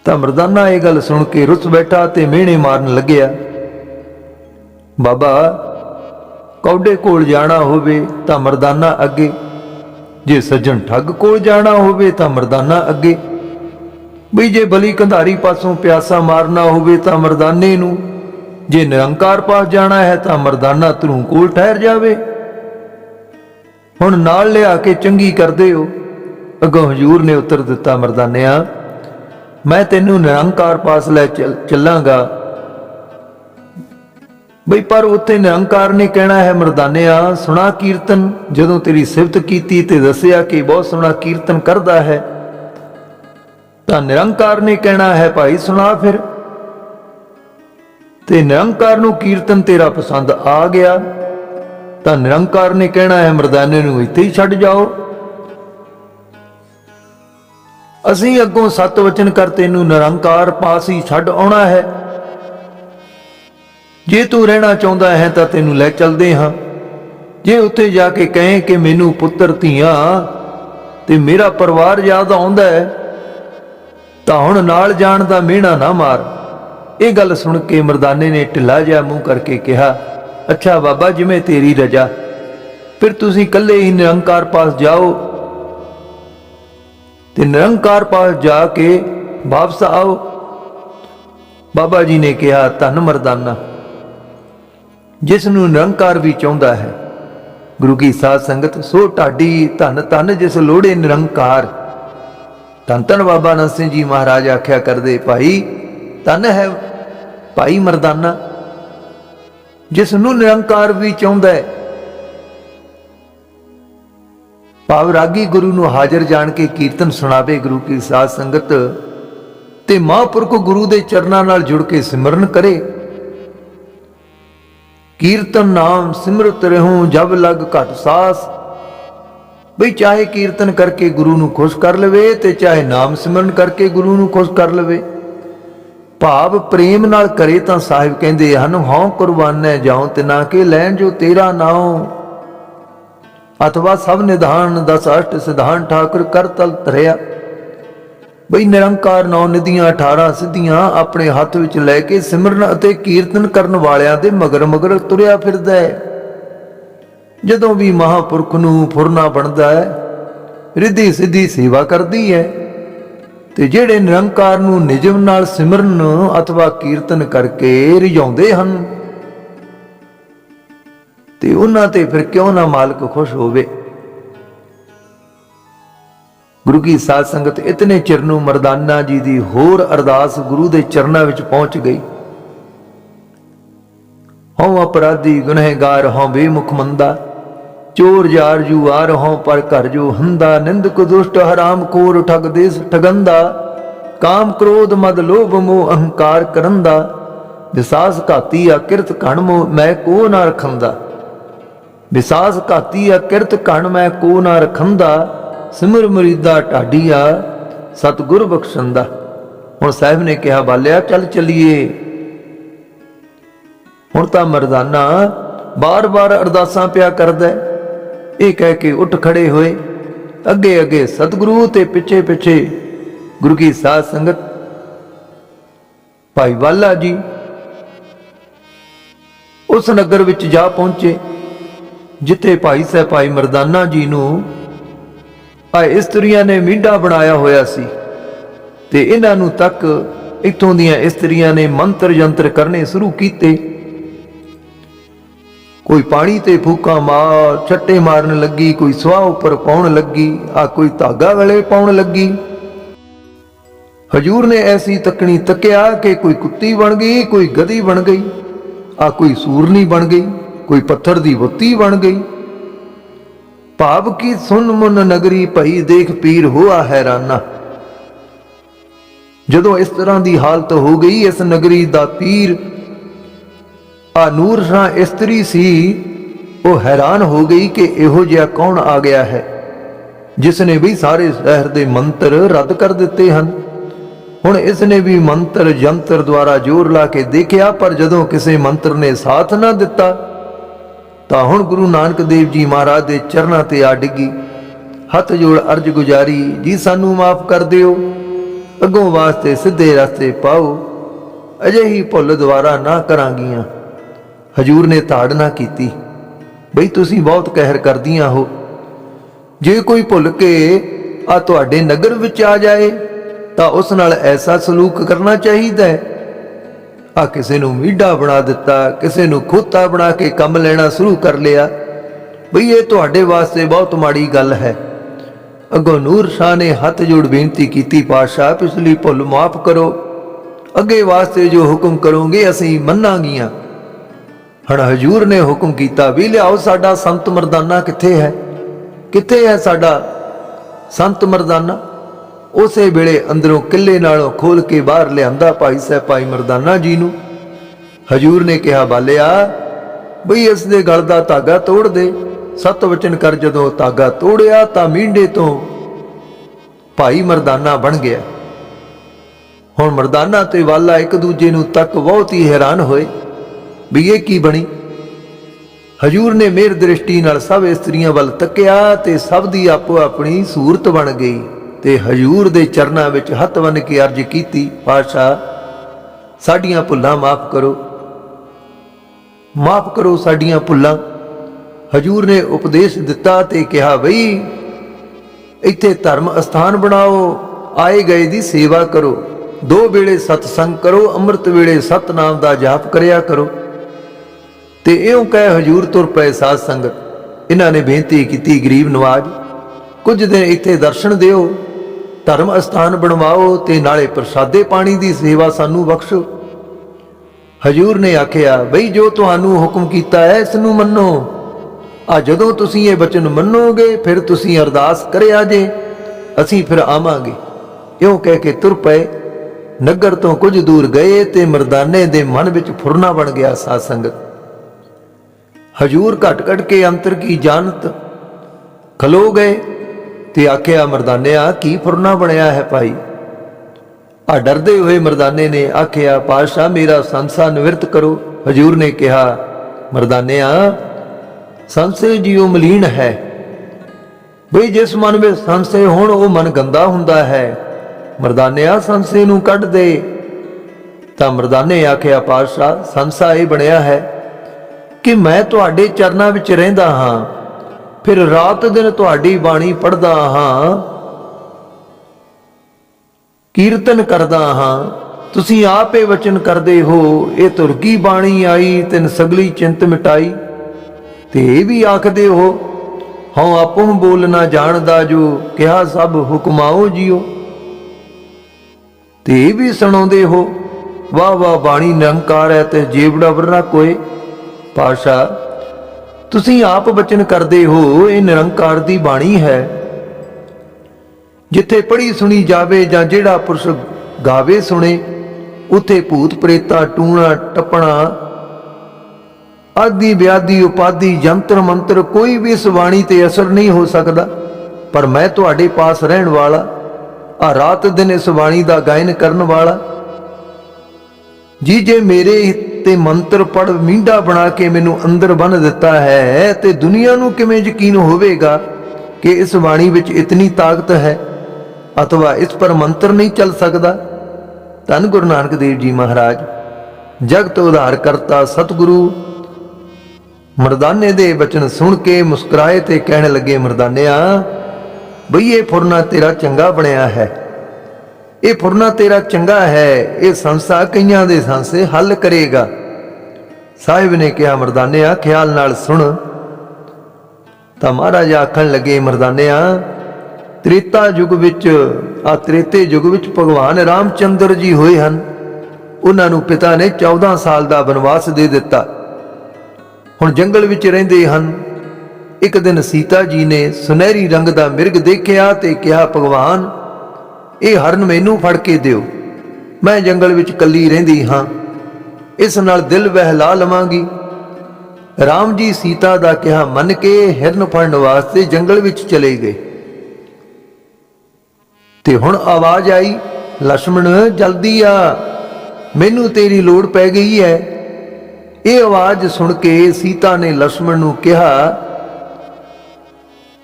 Speaker 1: ਤਾਂ ਮਰਦਾਨਾ ਇਹ ਗੱਲ ਸੁਣ ਕੇ ਰੁੱਸ ਬੈਠਾ ਤੇ ਮਿਹਣੇ ਮਾਰਨ ਲੱਗਿਆ। ਬਾਬਾ, ਕੌਡੇ ਕੋਲ ਜਾਣਾ ਹੋਵੇ ਤਾਂ ਮਰਦਾਨਾ ਅੱਗੇ, ਜੇ ਸੱਜਣ ਠੱਗ ਕੋਲ ਜਾਣਾ ਹੋਵੇ ਤਾਂ ਮਰਦਾਨਾ ਅੱਗੇ। ਬਈ ਜੇ ਬਲੀ ਕੰਧਾਰੀ ਪਾਸੋਂ ਪਿਆਸਾ ਮਾਰਨਾ ਹੋਵੇ ਤਾਂ ਮਰਦਾਨੇ ਨੂੰ। ਜੇ ਨਿਰੰਕਾਰ ਪਾਸ ਜਾਣਾ ਹੈ ਤਾਂ ਮਰਦਾਨਾ ਧਰੂ ਕੋਲ ਠਹਿਰ ਜਾਵੇ। ਹੁਣ ਨਾਲ ਲਿਆ ਕੇ ਚੰਗੀ ਕਰਦੇ ਹੋ। ਅੱਗੋਂ ਹਜੂਰ ਨੇ ਉੱਤਰ ਦਿੱਤਾ, ਮਰਦਾਨਿਆ, ਮੈਂ ਤੈਨੂੰ ਨਿਰੰਕਾਰ ਪਾਸ ਲੈ ਚੱਲਾਂਗਾ। ਬਈ ਪਰ ਉੱਥੇ ਨਿਰੰਕਾਰ ਨੇ ਕਹਿਣਾ ਹੈ, ਮਰਦਾਨਿਆ, ਸੁਣਾ ਕੀਰਤਨ। ਜਦੋਂ ਤੇਰੀ ਸਿਫਤ ਕੀਤੀ ਤੇ ਦੱਸਿਆ ਕਿ ਬਹੁਤ ਸੋਹਣਾ ਕੀਰਤਨ ਕਰਦਾ ਹੈ ਤਾਂ ਨਿਰੰਕਾਰ ਨੇ ਕਹਿਣਾ ਹੈ, ਭਾਈ ਸੁਣਾ ਫਿਰ। ਤੇ ਨਿਰੰਕਾਰ ਨੂੰ ਕੀਰਤਨ ਤੇਰਾ ਪਸੰਦ ਆ ਗਿਆ। ਤਾਂ ਨਿਰੰਕਾਰ ਨੇ ਕਹਿਣਾ ਹੈ, ਮਰਦਾਨੇ ਨੂੰ ਇੱਥੇ ਹੀ ਛੱਡ ਜਾਓ। ਅਸੀਂ ਅੱਗੋਂ ਸਤ ਵਚਨ ਕਰ ਤੈਨੂੰ ਨਿਰੰਕਾਰ ਪਾਸ ਹੀ ਛੱਡ ਆਉਣਾ ਹੈ। ਜੇ ਤੂੰ ਰਹਿਣਾ ਚਾਹੁੰਦਾ ਹੈ, ਤਾਂ ਤੈਨੂੰ ਲੈ ਚੱਲਦੇ ਹਾਂ। ਜੇ ਉੱਥੇ ਜਾ ਕੇ ਕਹੇ ਕਿ ਮੈਨੂੰ ਪੁੱਤਰ ਧੀਆਂ, ਤੇ ਮੇਰਾ ਪਰਿਵਾਰ ਯਾਦ ਆਉਂਦਾ ਹੈ ਤਾਂ ਹੁਣ ਨਾਲ ਜਾਣ ਦਾ ਮਿਹਣਾ ਨਾ ਮਾਰ। ਇਹ ਗੱਲ ਸੁਣ ਕੇ ਮਰਦਾਨੇ ਨੇ ਢਿੱਲਾ ਜਿਹਾ ਮੂੰਹ ਕਰਕੇ ਕਿਹਾ, ਅੱਛਾ ਬਾਬਾ, ਜਿਵੇਂ ਤੇਰੀ ਰਜਾ। ਫਿਰ ਤੁਸੀਂ ਇਕੱਲੇ ਹੀ ਨਿਰੰਕਾਰ ਪਾਸ ਜਾਓ? ਤੇ ਨਿਰੰਕਾਰ ਪਾਸ ਜਾ ਕੇ ਵਾਪਸ ਆਓ। ਬਾਬਾ ਜੀ ਨੇ ਕਿਹਾ, ਧੰਨ ਮਰਦਾਨਾ, ਜਿਸ ਨੂੰ ਨਿਰੰਕਾਰ ਵੀ ਚਾਹੁੰਦਾ ਹੈ, ਗੁਰੂ ਕੀ ਸਾਧ ਸੰਗਤ ਸੋ ਢਾਡੀ ਧੰਨ ਧੰਨ ਜਿਸ ਲੋੜੇ ਨਿਰੰਕਾਰ। ਧੰਨ ਧੰਨ ਬਾਬਾ ਨੰਦ ਸਿੰਘ ਜੀ ਮਹਾਰਾਜ ਆਖਿਆ ਕਰਦੇ, ਭਾਈ, ਧੰਨ ਹੈ ਭਾਈ ਮਰਦਾਨਾ, ਜਿਸ ਨੂੰ ਨਿਰੰਕਾਰ ਵੀ ਚਾਹੁੰਦਾ ਹੈ। ਭਾਵ ਰਾਗੀ ਗੁਰੂ ਨੂੰ ਹਾਜ਼ਰ ਜਾਣ ਕੇ ਕੀਰਤਨ ਸੁਣਾਵੇ ਗੁਰੂ ਕੀ ਸਾਧ ਸੰਗਤ ਤੇ ਮਹਾਂਪੁਰਖ ਗੁਰੂ ਦੇ ਚਰਨਾਂ ਨਾਲ ਜੁੜ ਕੇ ਸਿਮਰਨ ਕਰੇ। ਕੀਰਤਨ ਨਾਮ ਸਿਮਰਤ ਰਹੂੰ, ਜਬ ਲਗ ਘਟ ਸਾਸ ਬਈ ਚਾਹੇ ਕੀਰਤਨ ਕਰਕੇ ਗੁਰੂ ਨੂੰ ਖੁਸ਼ ਕਰ ਲਵੇ ਤੇ ਚਾਹੇ ਨਾਮ ਸਿਮਰਨ ਕਰਕੇ ਗੁਰੂ ਨੂੰ ਖੁਸ਼ ਕਰ ਲਵੇ। ਭਾਵ ਪ੍ਰੇਮ ਨਾਲ ਕਰੇ ਤਾਂ ਸਾਹਿਬ ਕਹਿੰਦੇ ਹਨ, ਹਉ ਕੁਰਬਾਨੈ ਜਾਉ ਤਿਨਾ ਕੇ ਲੈਣ ਜੋ ਤੇਰਾ ਨਾਉ। ਅਥਵਾ ਸਭ ਨਿਧਾਨ ਦਸ ਅਸ਼ਟ ਸਿਧਾਨ ਠਾਕੁਰ ਕਰ ਤਲ ਤਰਿਆ ਬਈ ਨਿਰੰਕਾਰ ਨੌ ਨਿਧੀਆਂ 18 ਸਿੱਧੀਆਂ ਆਪਣੇ ਹੱਥ ਵਿੱਚ ਲੈ ਕੇ ਸਿਮਰਨ ਅਤੇ ਕੀਰਤਨ ਕਰਨ ਵਾਲਿਆਂ ਦੇ ਮਗਰ ਮਗਰ ਤੁਰਿਆ ਫਿਰਦਾ ਹੈ। ਜਦੋਂ ਵੀ ਮਹਾਪੁਰਖ ਨੂੰ ਫੁਰਨਾ ਬਣਦਾ ਹੈ, ਰਿੱਧੀ ਸਿੱਧੀ ਸੇਵਾ ਕਰਦੀ ਹੈ ਤੇ ਜਿਹੜੇ ਨਿਰੰਕਾਰ ਨੂੰ ਨਿਜਮ ਨਾਲ ਸਿਮਰਨ ਅਥਵਾ ਕੀਰਤਨ ਕਰਕੇ ਰਿਝਾਉਂਦੇ ਹਨ, ਤੇ ਉਹਨਾਂ ਤੇ ਫਿਰ ਕਿਉਂ ਨਾ ਮਾਲਕ ਖੁਸ਼ ਹੋਵੇ? ਗੁਰੂ ਕੀ ਸਾਧ ਸੰਗਤ ਇਤਨੇ ਚਿਰ ਨੂੰ ਮਰਦਾਨਾ ਜੀ ਦੀ ਹੋਰ ਅਰਦਾਸ ਗੁਰੂ ਦੇ ਚਰਨਾਂ ਵਿੱਚ ਪਹੁੰਚ ਗਈ। ਹਉ ਅਪਰਾਧੀ ਗੁਨਹਗਾਰ, ਹਉ ਬੇਮੁਖ ਮੰਦਾ ਚੋਰ ਜਾਰ ਜੂਆਰ ਹਉ ਪਰ ਘਰ ਜੋ ਹੰਦਾ ਨਿੰਦਕ ਦੁਸ਼ਟ ਹਰਾਮ ਕੋਰ ਠਗ ਦੇਸ ਠਗੰਦਾ। ਕਾਮ ਕ੍ਰੋਧ ਮਦ ਲੋਭ ਮੋਹ ਅਹੰਕਾਰ ਕਰੰਦਾ। ਵਿਸਾਸ ਘਾਤੀ ਆ ਕਿਰਤ ਘਣ ਮੋ ਮੈਂ ਕੋ ਨਾ ਰਖੰਦਾ। ਵਿਸਾਸ ਘਾਤੀ ਆ ਕਿਰਤ ਘਣ ਮੈਂ ਕੋ ਨਾ ਰਖੰਦਾ। ਸਿਮਰ ਮੁਰੀਦਾ ਢਾਡੀਆ ਸਤਿਗੁਰ ਬਖਸ਼ੰਦਾ। ਹੁਣ ਸਾਹਿਬ ਨੇ ਕਿਹਾ, ਬਾਲਿਆ, ਚੱਲ ਚਲੀਏ। ਹੁਣ ਤਾਂ ਮਰਦਾਨਾ ਬਾਰ-ਬਾਰ ਅਰਦਾਸਾਂ ਪਿਆ ਕਰਦਾ ਹੈ। ਇਹ ਕਹਿ ਕੇ ਉੱਠ ਖੜੇ ਹੋਏ। ਅੱਗੇ ਅੱਗੇ ਸਤਿਗੁਰੂ ਤੇ ਪਿੱਛੇ ਪਿੱਛੇ ਗੁਰੂ ਕੀ ਸਾਧ ਸੰਗਤ। ਭਾਈ ਵਾਲਾ ਜੀ ਉਸ ਨਗਰ ਵਿੱਚ ਜਾ ਪਹੁੰਚੇ, ਜਿੱਥੇ ਭਾਈ ਸਾਹਿਬ, ਭਾਈ ਮਰਦਾਨਾ ਜੀ ਨੂੰ ਆ ਇਸਤਰੀਆਂ ਨੇ ਮੀਂਡਾ ਬਣਾਇਆ ਹੋਇਆ ਸੀ ਤੇ ਇਹਨਾਂ ਨੂੰ ਤੱਕ ਇੱਥੋਂ ਦੀਆਂ ਇਸਤਰੀਆਂ ਨੇ ਮੰਤਰ ਯੰਤਰ ਕਰਨੇ ਸ਼ੁਰੂ ਕੀਤੇ। ਕੋਈ ਪਾਣੀ ਤੇ ਫੂਕਾ ਮਾਰ, ਛੱਟੇ ਮਾਰਨ ਲੱਗੀ, ਕੋਈ ਸਵਾਹ ਉੱਪਰ ਪਾਉਣ ਲੱਗੀ, ਆ ਕੋਈ ਧਾਗਾ ਗਲੇ ਪਾਉਣ ਲੱਗੀ। ਹਜੂਰ ਨੇ ਐਸੀ ਤੱਕਣੀ ਤੱਕਿਆ ਕਿ ਕੋਈ ਕੁੱਤੀ ਬਣ ਗਈ, ਕੋਈ ਗਧੀ ਬਣ ਗਈ। ਆ ਕੋਈ ਸੂਰਨੀ ਬਣ ਗਈ, ਕੋਈ ਪੱਥਰ ਦੀ ਬੁੱਤੀ ਬਣ ਗਈ। ਭਾਵ ਕੀ ਸੁਨ ਮੁਨ ਨਗਰੀ ਭਈ ਦੇਖ ਪੀਰ ਹੋਆ ਹੈਰਾਨਾ। ਜਦੋਂ ਇਸ ਤਰ੍ਹਾਂ ਦੀ ਹਾਲਤ ਹੋ ਗਈ, ਇਸ ਨਗਰੀ ਦਾ ਪੀਰ ਨੂਰ ਸ਼ਾਹ ਇਸਤਰੀ ਸੀ, ਉਹ ਹੈਰਾਨ ਹੋ ਗਈ ਕਿ ਇਹੋ ਜਿਹਾ ਕੌਣ ਆ ਗਿਆ ਹੈ ਜਿਸ ਨੇ ਵੀ ਸਾਰੇ ਸ਼ਹਿਰ ਦੇ ਮੰਤਰ ਰੱਦ ਕਰ ਦਿੱਤੇ ਹਨ। ਹੁਣ ਇਸ ਨੇ ਵੀ ਮੰਤਰ ਜੰਤਰ ਦੁਆਰਾ ਜ਼ੋਰ ਲਾ ਕੇ ਦੇਖਿਆ, ਪਰ ਜਦੋਂ ਕਿਸੇ ਮੰਤਰ ਨੇ ਸਾਥ ਨਾ ਦਿੱਤਾ, ਤਾਂ ਹੁਣ ਗੁਰੂ ਨਾਨਕ ਦੇਵ ਜੀ ਮਹਾਰਾਜ ਦੇ ਚਰਨਾਂ ਤੇ ਆ ਡਿੱਗੀ। ਹੱਥ ਜੋੜ ਅਰਜ ਗੁਜਾਰੀ, ਜੀ, ਸਾਨੂੰ ਮਾਫ ਕਰ ਦਿਓ। ਅੱਗੋਂ ਵਾਸਤੇ ਸਿੱਧੇ ਰਸਤੇ ਪਾਓ। ਅਜੇ ਹੀ ਭੁੱਲ ਦੁਆਰਾ ਨਾ ਕਰਾਂਗੀਆਂ। ਹਜੂਰ ਨੇ ਤਾੜਨਾ ਕੀਤੀ। ਬਈ ਤੁਸੀਂ ਬਹੁਤ ਕਹਿਰ ਕਰਦੀਆਂ ਹੋ। ਜੇ ਕੋਈ ਭੁੱਲ ਕੇ ਆ ਤੁਹਾਡੇ ਨਗਰ ਵਿੱਚ ਆ ਜਾਏ, ਤਾਂ ਉਸ ਨਾਲ ਐਸਾ ਸਲੂਕ ਕਰਨਾ ਚਾਹੀਦਾ ਹੈ। ਆ ਕਿਸੇ ਨੂੰ ਮੀਡਾ ਬਣਾ ਦਿੱਤਾ, ਕਿਸੇ ਨੂੰ ਖੋਤਾ ਬਣਾ ਕੇ ਕੰਮ ਲੈਣਾ ਸ਼ੁਰੂ ਕਰ ਲਿਆ। ਬਈ ਇਹ ਤੁਹਾਡੇ ਵਾਸਤੇ ਬਹੁਤ ਮਾੜੀ ਗੱਲ ਹੈ। ਅੱਗੋਂ ਨੂਰ ਸ਼ਾਹ ਨੇ ਹੱਥ ਜੋੜ ਬੇਨਤੀ ਕੀਤੀ, ਪਾਤਸ਼ਾਹ, ਪਿਛਲੀ ਭੁੱਲ ਮਾਫ ਕਰੋ। ਅੱਗੇ ਵਾਸਤੇ ਜੋ ਹੁਕਮ ਕਰੋਗੇ, ਅਸੀਂ ਮੰਨਾਂਗੀਆਂ। ਹਣ ਹਜੂਰ ਨੇ ਹੁਕਮ ਕੀਤਾ, ਵੀ ਲਿਆਓ ਸਾਡਾ ਸੰਤ ਮਰਦਾਨਾ ਕਿੱਥੇ ਹੈ? ਕਿੱਥੇ ਹੈ ਸਾਡਾ ਸੰਤ ਮਰਦਾਨਾ? ਉਸੇ ਵੇਲੇ ਅੰਦਰੋਂ ਕਿੱਲੇ ਨਾਲੋਂ ਖੋਲ ਕੇ ਬਾਹਰ ਲਿਆਂਦਾ ਭਾਈ ਸਾਹਿਬ ਭਾਈ ਮਰਦਾਨਾ ਜੀ ਨੂੰ। ਹਜੂਰ ਨੇ ਕਿਹਾ, ਬਾਲਿਆ, ਬਈ ਇਸ ਦੇ ਗਲ ਦਾ ਧਾਗਾ ਤੋੜ ਦੇ। ਸਤ ਵਚਨ ਕਰ, ਜਦੋਂ ਧਾਗਾ ਤੋੜਿਆ ਤਾਂ ਮੀਂਡੇ ਤੋਂ ਭਾਈ ਮਰਦਾਨਾ ਬਣ ਗਿਆ। ਹੁਣ ਮਰਦਾਨਾ ਤੇ ਵਾਲਾ ਇੱਕ ਦੂਜੇ ਨੂੰ ਤੱਕ ਬਹੁਤ ਹੀ ਹੈਰਾਨ ਹੋਏ। ਵੀ ਇਹ ਕੀ ਬਣੀ? ਹਜੂਰ ਨੇ ਮਿਹਰ ਦ੍ਰਿਸ਼ਟੀ ਨਾਲ ਸਭ ਇਸਤਰੀਆਂ ਵੱਲ ਤੱਕਿਆ ਤੇ ਸਭ ਦੀ ਆਪੋ ਆਪਣੀ ਸੂਰਤ ਬਣ ਗਈ ਤੇ ਹਜੂਰ ਦੇ ਚਰਨਾਂ ਵਿੱਚ ਹੱਥ ਬੰਨ ਕੇ ਅਰਜ਼ ਕੀਤੀ, ਪਾਤਸ਼ਾਹ, ਸਾਡੀਆਂ ਭੁੱਲਾਂ ਮਾਫ ਕਰੋ। ਮਾਫ ਕਰੋ ਸਾਡੀਆਂ ਭੁੱਲਾਂ। ਹਜੂਰ ਨੇ ਉਪਦੇਸ਼ ਦਿੱਤਾ ਤੇ ਕਿਹਾ, ਬਈ, ਇੱਥੇ ਧਰਮ ਅਸਥਾਨ ਬਣਾਓ, ਆਏ ਗਏ ਦੀ ਸੇਵਾ ਕਰੋ। ਦੋ ਵੇਲੇ ਸਤਸੰਗ ਕਰੋ, ਅੰਮ੍ਰਿਤ ਵੇਲੇ ਸਤਨਾਮ ਦਾ ਜਾਪ ਕਰਿਆ ਕਰੋ। ਤੇ ਇਉਂ ਕਹਿ ਹਜੂਰ ਤੁਰ ਪਏ ਸਾਧ ਸੰਗਤ, ਇਹਨਾਂ ਨੇ ਬੇਨਤੀ ਕੀਤੀ, ਗਰੀਬ ਨਵਾਜ, ਕੁਝ ਦਿਨ ਇੱਥੇ ਦਰਸ਼ਨ ਦਿਓ, ਧਰਮ ਅਸਥਾਨ ਬਣਵਾਓ ਤੇ ਨਾਲੇ ਪ੍ਰਸਾਦੇ ਪਾਣੀ ਦੀ ਸੇਵਾ ਸਾਨੂੰ ਬਖਸ਼ੋ। ਹਜੂਰ ਨੇ ਆਖਿਆ, ਬਈ ਜੋ ਤੁਹਾਨੂੰ ਹੁਕਮ ਕੀਤਾ ਹੈ ਇਸ ਨੂੰ ਮੰਨੋ। ਆ ਜਦੋਂ ਤੁਸੀਂ ਇਹ ਬਚਨ ਮੰਨੋਗੇ, ਫਿਰ ਤੁਸੀਂ ਅਰਦਾਸ ਕਰਿਆ ਜੇ, ਅਸੀਂ ਫਿਰ ਆਵਾਂਗੇ। ਇਉਂ ਕਹਿ ਕੇ ਤੁਰ ਪਏ। ਨਗਰ ਤੋਂ ਕੁਝ ਦੂਰ ਗਏ ਤੇ ਮਰਦਾਨੇ ਦੇ ਮਨ ਵਿੱਚ ਫੁਰਨਾ ਬਣ ਗਿਆ ਸਾਧ ਸੰਗਤ। ਹਜੂਰ ਘਟ ਘਟ ਕੇ ਅੰਤਰ ਕੀ ਜਾਣਤ? ਖਲੋ ਗਏ ਤੇ ਆਖਿਆ, ਮਰਦਾਨਿਆ, ਕੀ ਫੁਰਨਾ ਬਣਿਆ ਹੈ ਭਾਈ? ਆ ਡਰਦੇ ਹੋਏ ਮਰਦਾਨੇ ਨੇ ਆਖਿਆ, ਪਾਤਸ਼ਾਹ, ਮੇਰਾ ਸੰਸਾ ਨਿਵਰਤ ਕਰੋ। ਹਜੂਰ ਨੇ ਕਿਹਾ, ਮਰਦਾਨਿਆ, ਸੰਸੇ ਜੀਉ ਮਲੀਨ ਹੈ। ਬਈ, ਜਿਸ ਮਨ ਵਿੱਚ ਸੰਸੇ ਹੋਣ, ਉਹ ਮਨ ਗੰਦਾ ਹੁੰਦਾ ਹੈ। ਮਰਦਾਨਿਆ, ਸੰਸੇ ਨੂੰ ਕੱਢ ਦੇ। ਤਾਂ ਮਰਦਾਨੇ ਆਖਿਆ, ਪਾਤਸ਼ਾਹ, ਸੰਸਾ ਇਹ ਬਣਿਆ ਹੈ। ਕਿ ਮੈਂ ਤੁਹਾਡੇ ਚਰਨਾਂ ਵਿੱਚ ਰਹਿੰਦਾ ਹਾਂ, ਫਿਰ ਰਾਤ ਦਿਨ ਤੁਹਾਡੀ ਬਾਣੀ ਪੜਦਾ ਹਾਂ, ਕੀਰਤਨ ਕਰਦਾ ਹਾਂ, ਤੁਸੀਂ ਆਪੇ ਵਚਨ ਕਰਦੇ ਹੋ, ਇਹ ਤੁਰਕੀ ਬਾਣੀ ਆਈ, ਤਿਨ ਸਗਲੀ ਚਿੰਤ ਮਿਟਾਈ। ਤੇ ਇਹ ਵੀ ਆਖਦੇ ਹੋ, ਹਉ ਆਪੋ ਬੋਲਣਾ ਜਾਣਦਾ ਜੋ, ਕਿਹਾ ਸਭ ਹੁਕਮਾਓ ਜੀਓ। ਤੇ ਇਹ ਵੀ ਸੁਣਾਉਂਦੇ ਹੋ ਵਾਹ ਵਾਹ ਬਾਣੀ ਨਿਰੰਕਾਰ ਹੈ ਤੇ ਜੀਵੜਾ ਵਰਨਾ ਕੋਏ। ਪਾਸ਼ਾ ਤੁਸੀਂ ਆਪ ਬਚਨ ਕਰਦੇ ਹੋ, ਇਹ ਨਿਰੰਕਾਰ ਦੀ ਬਾਣੀ ਹੈ। ਜਿੱਥੇ ਪੜੀ ਸੁਣੀ ਜਾਵੇ ਜਾਂ ਜਿਹੜਾ ਪੁਰਸ਼ ਗਾਵੇ ਸੁਣੇ, ਉਥੇ ਭੂਤ ਪ੍ਰੇਤਾ ਟੂਣਾ, ਟੱਪਣਾ, ਆਦਿ ਵਿਆਦੀ, ਉਪਾਦੀ ਜੰਤਰ ਮੰਤਰ ਕੋਈ ਵੀ ਇਸ ਬਾਣੀ ਤੇ ਅਸਰ ਨਹੀਂ ਹੋ ਸਕਦਾ। ਪਰ ਮੈਂ ਤੁਹਾਡੇ ਪਾਸ ਰਹਿਣ ਵਾਲਾ, ਆ ਰਾਤ ਦਿਨ ਇਸ ਬਾਣੀ ਦਾ ਗਾਇਨ ਕਰਨ ਵਾਲਾ। ਜੀ ਜੇ ਮੇਰੇ ਤੇ ਮੰਤਰ ਪੜ ਮੀਂਡਾ ਬਣਾ ਕੇ ਮੈਨੂੰ ਅੰਦਰ ਬੰਨ ਦਿੱਤਾ ਹੈ ਤੇ ਦੁਨੀਆ ਨੂੰ ਕਿਵੇਂ ਯਕੀਨ ਹੋਵੇਗਾ ਕਿ ਇਸ ਬਾਣੀ ਵਿੱਚ ਇਤਨੀ ਤਾਕਤ ਹੈ? ਅਥਵਾ ਇਸ ਪਰ ਮੰਤਰ ਨਹੀਂ ਚੱਲ ਸਕਦਾ? ਧੰਨ ਗੁਰੂ ਨਾਨਕ ਦੇਵ ਜੀ ਮਹਾਰਾਜ। ਜਗਤ ਉਧਾਰ ਕਰਤਾ ਸਤਿਗੁਰੂ, ਮਰਦਾਨੇ ਦੇ ਬਚਨ ਸੁਣ ਕੇ ਮੁਸਕਰਾਏ ਤੇ ਕਹਿਣ ਲੱਗੇ, ਮਰਦਾਨਿਆ ਬਈ ਇਹ ਫੁਰਨਾ ਤੇਰਾ ਚੰਗਾ ਬਣਿਆ ਹੈ। ਇਹ ਫੁਰਨਾ ਤੇਰਾ ਚੰਗਾ ਹੈ, ਇਹ ਸੰਸਾ ਕਈਆਂ ਦੇ ਸੰਸੇ ਹੱਲ ਕਰੇਗਾ। ਸਾਹਿਬ ਨੇ ਕਿਹਾ, ਮਰਦਾਨਿਆ, ਖਿਆਲ ਨਾਲ ਸੁਣ। ਤਾਂ ਮਹਾਰਾਜ ਆਖਣ ਲੱਗੇ, ਮਰਦਾਨਿਆ, ਤ੍ਰੇਤਾ ਯੁਗ ਵਿੱਚ, ਆ ਤ੍ਰੇਤੇ ਯੁਗ ਵਿੱਚ ਭਗਵਾਨ ਰਾਮਚੰਦਰ ਜੀ ਹੋਏ ਹਨ। ਉਹਨਾਂ ਨੂੰ ਪਿਤਾ ਨੇ 14 ਸਾਲ ਦਾ ਬਨਵਾਸ ਦੇ ਦਿੱਤਾ। ਹੁਣ ਜੰਗਲ ਵਿੱਚ ਰਹਿੰਦੇ ਹਨ। ਇੱਕ ਦਿਨ ਸੀਤਾ ਜੀ ਨੇ ਸੁਨਹਿਰੀ ਰੰਗ ਦਾ ਮਿਰਗ ਦੇਖਿਆ ਤੇ ਕਿਹਾ, ਭਗਵਾਨ ਇਹ ਹਰਨ ਮੈਨੂੰ ਫੜ ਕੇ ਦਿਓ। ਮੈਂ ਜੰਗਲ ਵਿੱਚ ਕੱਲੀ ਰਹਿੰਦੀ ਹਾਂ। ਇਸ ਨਾਲ ਦਿਲ ਵਹਿਲਾ ਲਵਾਂਗੀ। ਰਾਮ ਜੀ ਸੀਤਾ ਦਾ ਕਿਹਾ ਮੰਨ ਕੇ ਹਿਰਨ ਫੜਨ ਵਾਸਤੇ ਜੰਗਲ ਵਿੱਚ ਚਲੇ ਗਏ। ਤੇ ਹੁਣ ਆਵਾਜ਼ ਆਈ ਲక్ష్మణ ਜਲਦੀ ਆ। ਮੈਨੂੰ ਤੇਰੀ ਲੋੜ ਪੈ ਗਈ ਹੈ। ਇਹ ਆਵਾਜ਼ ਸੁਣ ਕੇ ਸੀਤਾ ਨੇ ਲక్ష్మణ ਨੂੰ ਕਿਹਾ